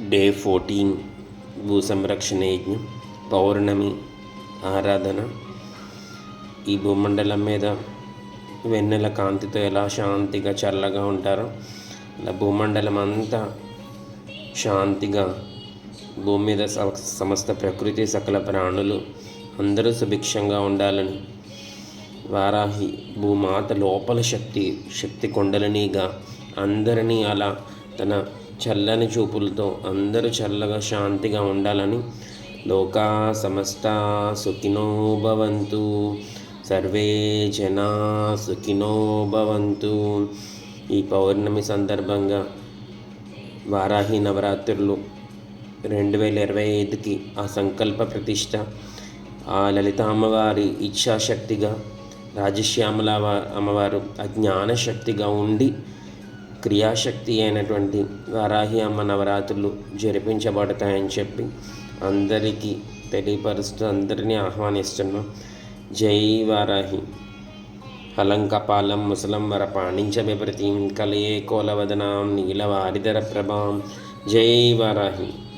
Day fourteen భూ సంరక్షణ యజ్ఞం పౌర్ణమి ఆరాధన. ఈ భూమండలం మీద వెన్నెల కాంతితో ఎలా శాంతిగా చల్లగా ఉంటారో అలా భూమండలం అంతా శాంతిగా భూమి మీద సమ- సమస్త ప్రకృతి సకల ప్రాణులు అందరూ సుభిక్షంగా ఉండాలని. వారాహి భూమాత లోపల శక్తి శక్తి కొండలనిగా అందరినీ అలా తన చల్లని చూపులతో అందరూ చల్లగా శాంతిగా ఉండాలని లోకా సమస్త సుఖినో భవంతు. సర్వే జనా సుఖినో భవంతు. ఈ పౌర్ణమి సందర్భంగా వారాహి నవరాత్రులు రెండు వేల ఇరవై ఐదుకి ఆ సంకల్ప ప్రతిష్ట ఆ లలిత అమ్మవారి ఇచ్ఛాశక్తిగా రాజశ్యామల అమ్మవారు ఆ శక్తిగా ఉండి క్రియాశక్తి అయినటువంటి వారాహి అమ్మ నవరాత్రులు జరిపించబడతాయని చెప్పి అందరికీ తెలియపరుస్తూ అందరినీ ఆహ్వానిస్తున్నాం. జై వారాహి. అలంకపాలం ముసలం వర పాణించ విపరీతం కలయే కోలవదనాం నీలవారిధర ప్రభాం. జై వారాహి.